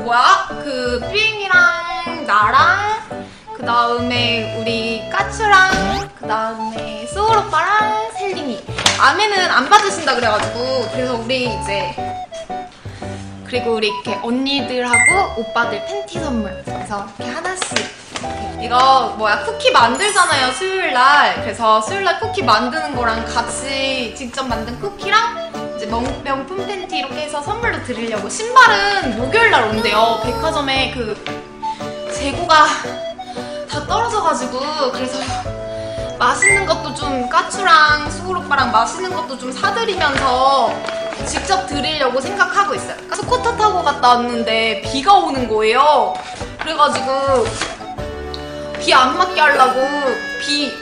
뭐야? 그 삐잉이랑 나랑 그 다음에 우리 까츄랑 그 다음에 소울 오빠랑 셀링이 아메는 안 받으신다 그래가지고 그래서 우리 이제 그리고 우리 이렇게 언니들하고 오빠들 팬티 선물 그래서 이렇게 하나씩. 이거 뭐야 쿠키 만들잖아요 수요일날 그래서 수요일날 쿠키 만드는 거랑 같이 직접 만든 쿠키랑 이제 명, 명품 팬티 이렇게 해서 선물로 드리려고 신발은 목요일 날 온대요 백화점에 그 재고가 다 떨어져가지고 그래서 맛있는 것도 좀 까추랑 수울 오빠랑 맛있는 것도 좀 사드리면서 직접 드리려고 생각하고 있어요. 스쿠터 타고 갔다 왔는데 비가 오는 거예요. 그래가지고 비 안 맞게 하려고 비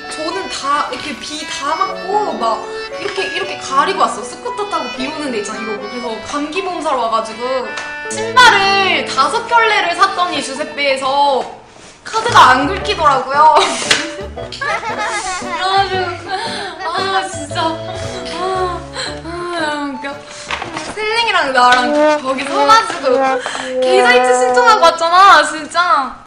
저는 다 이렇게 비 다 맞고 막 이렇게 이렇게 가리고 왔어. 스쿠터 타고 비 오는 데 있잖아 이거 그래서 감기 몸살 와가지고 신발을 다섯 켤레를 샀더니 주세배에서 카드가 안 긁히더라고요. 그래가지고 아 진짜 아, 아 웃겨. 셀링이랑 나랑 저기 서가지고 계좌이체 신청하고 왔잖아 진짜